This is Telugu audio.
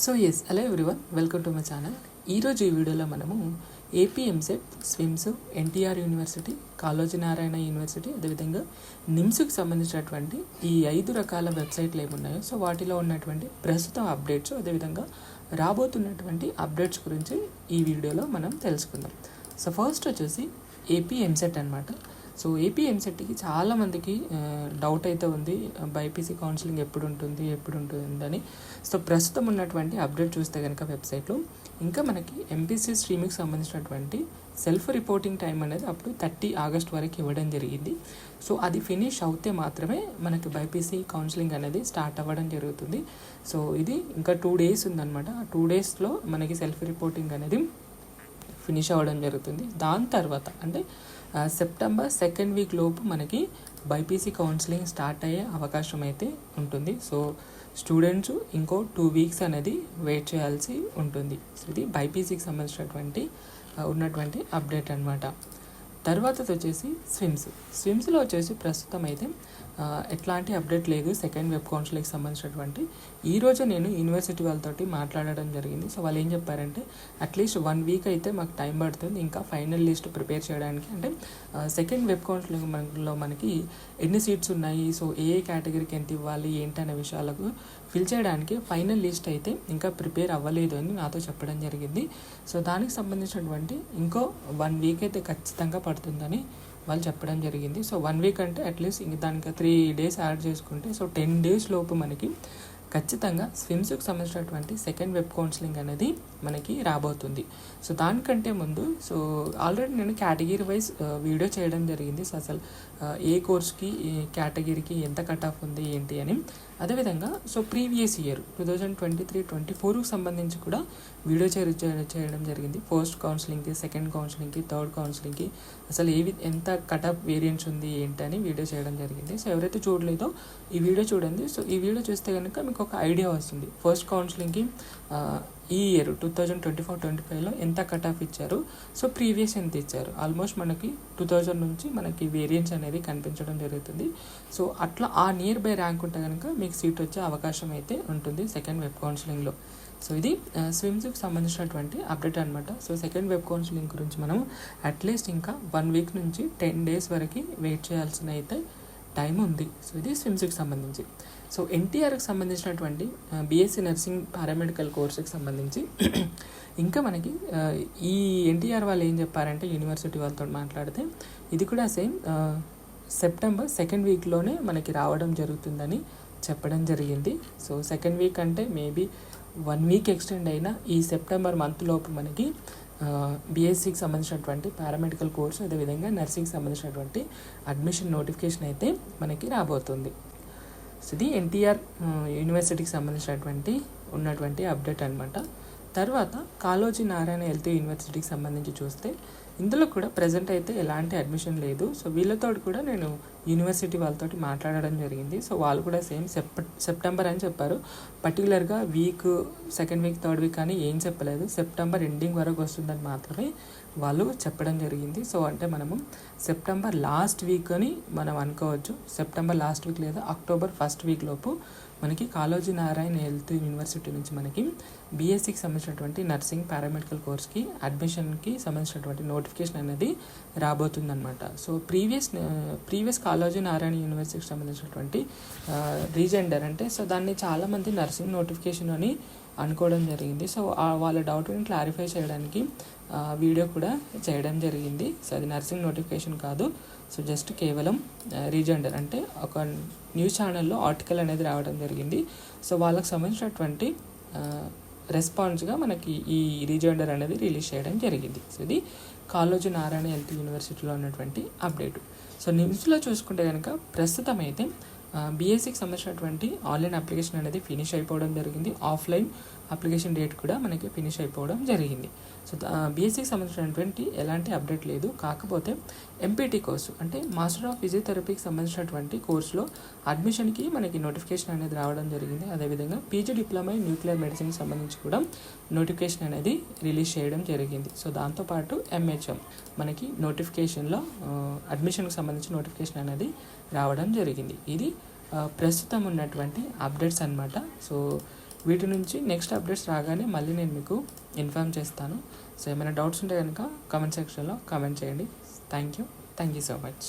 So yes hello everyone welcome to my channel ఈరోజు ఈ వీడియోలో మనము AP EAMCET SVIMS NTR university Kaloji Narayana university అదేవిధంగా నిమ్స్కి సంబంధించినటువంటి ఈ ఐదు రకాల వెబ్సైట్లు ఏమున్నాయో సో వాటిలో ఉన్నటువంటి ప్రస్తుతం అప్డేట్స్ అదేవిధంగా రాబోతున్నటువంటి అప్డేట్స్ గురించి ఈ వీడియోలో మనం తెలుసుకుందాం. సో ఫస్ట్ వచ్చేసి ఏపీఎంసెట్ అనమాట సో ఏపీ ఎంసెట్కి చాలామందికి డౌట్ అయితే ఉంది. బైపీసీ కౌన్సిలింగ్ ఎప్పుడు ఉంటుంది ఎప్పుడు ఉంటుందని సో ప్రస్తుతం ఉన్నటువంటి అప్డేట్ చూస్తే కనుక వెబ్సైట్లో ఇంకా మనకి ఎంపీసీ స్ట్రీమింగ్కి సంబంధించినటువంటి సెల్ఫ్ రిపోర్టింగ్ టైం అనేది అప్పుడు థర్టీ ఆగస్ట్ వరకు ఇవ్వడం జరిగింది. సో అది ఫినిష్ అవుతే మాత్రమే మనకి బైపీసీ కౌన్సిలింగ్ అనేది స్టార్ట్ అవ్వడం జరుగుతుంది. సో ఇది ఇంకా టూ డేస్ ఉందన్నమాట. ఆ టూ డేస్లో మనకి సెల్ఫ్ రిపోర్టింగ్ అనేది ఫినిష్ అవ్వడం జరుగుతుంది. దాని తర్వాత అంటే సెప్టెంబర్ సెకండ్ వీక్ లోపు మనకి బైపీసీ కౌన్సిలింగ్ స్టార్ట్ అయ్యే అవకాశం అయితే ఉంటుంది. సో స్టూడెంట్స్ ఇంకో టూ వీక్స్ అనేది వెయిట్ చేయాల్సి ఉంటుంది. ఇది బైపీసీకి సంబంధించినటువంటి ఉన్నటువంటి అప్డేట్ అనమాట తర్వాతది వచ్చేసి స్విమ్స్. స్విమ్స్లో వచ్చేసి ప్రస్తుతం అయితే ఎట్లాంటి అప్డేట్ లేదు. సెకండ్ వెబ్ కౌన్సిలింగ్కి సంబంధించినటువంటి. ఈ రోజు నేను యూనివర్సిటీ వాళ్ళతోటి మాట్లాడడం జరిగింది. సో వాళ్ళు ఏం చెప్పారంటే అట్లీస్ట్ వన్ వీక్ అయితే మాకు టైం పడుతుంది. ఇంకా ఫైనల్ లిస్ట్ ప్రిపేర్ చేయడానికి. అంటే సెకండ్ వెబ్ కౌన్సిలింగ్ మనలో మనకి ఎన్ని సీట్స్ ఉన్నాయి? సో ఏ ఏ కేటగిరీకి ఎంత ఇవ్వాలి? ఏంటనే విషయాలకు ఫిల్ చేయడానికి ఫైనల్ లిస్ట్ అయితే ఇంకా ప్రిపేర్ అవ్వలేదు అని నాతో చెప్పడం జరిగింది. సో దానికి సంబంధించినటువంటి ఇంకో వన్ వీక్ అయితే ఖచ్చితంగా పడుతుందని వాళ్ళు చెప్పడం జరిగింది. సో వన్ వీక్ అంటే అట్లీస్ట్ ఇంక దానికి త్రీ డేస్ యాడ్ చేసుకుంటే సో టెన్ డేస్ లోపు మనకి ఖచ్చితంగా స్విమ్స్కి సంబంధించినటువంటి సెకండ్ వెబ్ కౌన్సిలింగ్ అనేది మనకి రాబోతుంది. సో దానికంటే ముందు సో ఆల్రెడీ నేను కేటగిరీ వైజ్ వీడియో చేయడం జరిగింది. సో అసలు ఏ కోర్స్కి కేటగిరీకి ఎంత కట్ ఆఫ్ ఉంది ఏంటి అని. అదేవిధంగా so previous year two thousand twenty three twenty ఫోర్కి సంబంధించి కూడా వీడియో చే- చేయడం జరిగింది. ఫస్ట్ కౌన్సిలింగ్కి సెకండ్ కౌన్సిలింగ్కి థర్డ్ కౌన్సిలింగ్కి. అసలు ఏవి ఎంత కట్ ఆఫ్ వేరియంట్స్ ఉంది ఏంటి అని వీడియో చేయడం జరిగింది. సో ఎవరైతే చూడలేదో ఈ వీడియో చూడండి. సో ఈ వీడియో చూస్తే కనుక మీకు ఒక ఐడియా వస్తుంది. ఫస్ట్ కౌన్సిలింగ్కి ఈ year two thousand twenty four twenty ఫైవ్లో ఎంత కట్ ఆఫ్ ఇచ్చారు? సో ప్రీవియస్ ఎంత ఇచ్చారు? ఆల్మోస్ట్ మనకి టూ థౌజండ్ నుంచి మనకి వేరియంట్స్ అనేది కనిపించడం జరుగుతుంది. సో అట్లా ఆ నియర్ బై ర్యాంక్ ఉంటే కనుక మీకు సీట్ వచ్చే అవకాశం అయితే ఉంటుంది సెకండ్ వెబ్ కౌన్సిలింగ్లో సో ఇది స్విమ్స్కి సంబంధించినటువంటి అప్డేట్ అనమాట సో సెకండ్ వెబ్ కౌన్సిలింగ్ గురించి మనం అట్లీస్ట్ ఇంకా వన్ వీక్ నుంచి టెన్ డేస్ వరకు వెయిట్ చేయాల్సిన అయితే టైం ఉంది. సో ఇది స్విమ్స్కి సంబంధించి. సో ఎన్టీఆర్కి సంబంధించినటువంటి బీఎస్సీ నర్సింగ్ పారామెడికల్ కోర్సుకి సంబంధించి ఇంకా మనకి ఈ ఎన్టీఆర్ వాళ్ళు ఏం చెప్పారంటే యూనివర్సిటీ వాళ్ళతో మాట్లాడితే ఇది కూడా సేమ్ సెప్టెంబర్ సెకండ్ వీక్లోనే మనకి రావడం జరుగుతుందని చెప్పడం జరిగింది. సో సెకండ్ వీక్ అంటే మేబీ వన్ వీక్ ఎక్స్టెండ్ అయినా ఈ సెప్టెంబర్ మంత్ లోపు మనకి బీఎస్సీకి సంబంధించినటువంటి పారామెడికల్ కోర్సు అదేవిధంగా నర్సింగ్కి సంబంధించినటువంటి అడ్మిషన్ నోటిఫికేషన్ అయితే మనకి రాబోతుంది. సో ఇది ఎన్టీఆర్ యూనివర్సిటీకి సంబంధించినటువంటి ఉన్నటువంటి అప్డేట్ అనమాట తర్వాత కాలోజీ నారాయణ హెల్త్ యూనివర్సిటీకి సంబంధించి చూస్తే ఇందులో కూడా ప్రజెంట్ అయితే ఎలాంటి అడ్మిషన్ లేదు. సో వీళ్ళతో కూడా నేను యూనివర్సిటీ వాళ్ళతోటి మాట్లాడడం జరిగింది. సో వాళ్ళు కూడా సేమ్ సెప్ సెప్టెంబర్ అని చెప్పారు. పర్టికులర్గా week second week third week అని ఏం చెప్పలేదు. సెప్టెంబర్ ఎండింగ్ వరకు వస్తుందని మాత్రమే వాళ్ళు చెప్పడం జరిగింది. సో అంటే మనము సెప్టెంబర్ లాస్ట్ వీక్ అని మనం అనుకోవచ్చు. సెప్టెంబర్ లాస్ట్ వీక్ లేదా అక్టోబర్ ఫస్ట్ వీక్ లోపు మనకి కాలోజీ నారాయణ హెల్త్ యూనివర్సిటీ నుంచి మనకి బీఎస్సీకి సంబంధించినటువంటి నర్సింగ్ పారామెడికల్ కోర్స్కి అడ్మిషన్కి సంబంధించినటువంటి నోటిఫికేషన్ అనేది రాబోతుందన్నమాట. So previous previous Kaloji Narayana యూనివర్సిటీకి సంబంధించినటువంటి రీజెండర్ అంటే సో దాన్ని చాలామంది నర్సింగ్ నోటిఫికేషన్ అని అనుకోవడం జరిగింది. సో ఆ- వాళ్ళ డౌట్ని క్లారిఫై చేయడానికి వీడియో కూడా చేయడం జరిగింది. సో అది నర్సింగ్ నోటిఫికేషన్ కాదు. సో జస్ట్ కేవలం రీజెండర్ అంటే ఒక న్యూస్ ఛానల్లో ఆర్టికల్ అనేది రావడం జరిగింది. సో వాళ్ళకి సంబంధించినటువంటి రెస్పాన్స్గా మనకి ఈ రీజెండర్ అనేది రిలీజ్ చేయడం జరిగింది. సో ఇది కాళోజీ నారాయణ హెల్త్ యూనివర్సిటీలో ఉన్నటువంటి అప్డేట్. సో నిమ్స్లో చూసుకుంటే కనుక ప్రస్తుతం అయితే బీఎస్సీకి సంబంధించినటువంటి ఆన్లైన్ అప్లికేషన్ అనేది ఫినిష్ అయిపోవడం జరిగింది. ఆఫ్లైన్ అప్లికేషన్ డేట్ కూడా మనకి ఫినిష్ అయిపోవడం జరిగింది. సో బీఎస్సీకి సంబంధించినటువంటి ఎలాంటి అప్డేట్ లేదు. కాకపోతే ఎంపీటీ కోర్సు అంటే మాస్టర్ ఆఫ్ ఫిజియోథెరపీకి సంబంధించినటువంటి కోర్సులో అడ్మిషన్కి మనకి నోటిఫికేషన్ అనేది రావడం జరిగింది. అదేవిధంగా పీజీ డిప్లొమా ఇన్ న్యూక్లియర్ మెడిసిన్కి సంబంధించి కూడా నోటిఫికేషన్ అనేది రిలీజ్ చేయడం జరిగింది. సో దాంతోపాటు ఎంహెచ్ఎం మనకి నోటిఫికేషన్లో అడ్మిషన్కి సంబంధించి నోటిఫికేషన్ అనేది రావడం జరిగింది. ఇది ప్రస్తుతం ఉన్నటువంటి అప్డేట్స్ అన్నమాట. సో వీటి నుంచి నెక్స్ట్ అప్డేట్స్ రాగానే మళ్ళీ నేను మీకు ఇన్ఫామ్ చేస్తాను. సో ఏమైనా డౌట్స్ ఉంటే కనుక కామెంట్ సెక్షన్లో కామెంట్ చేయండి. Thank you. Thank you so much.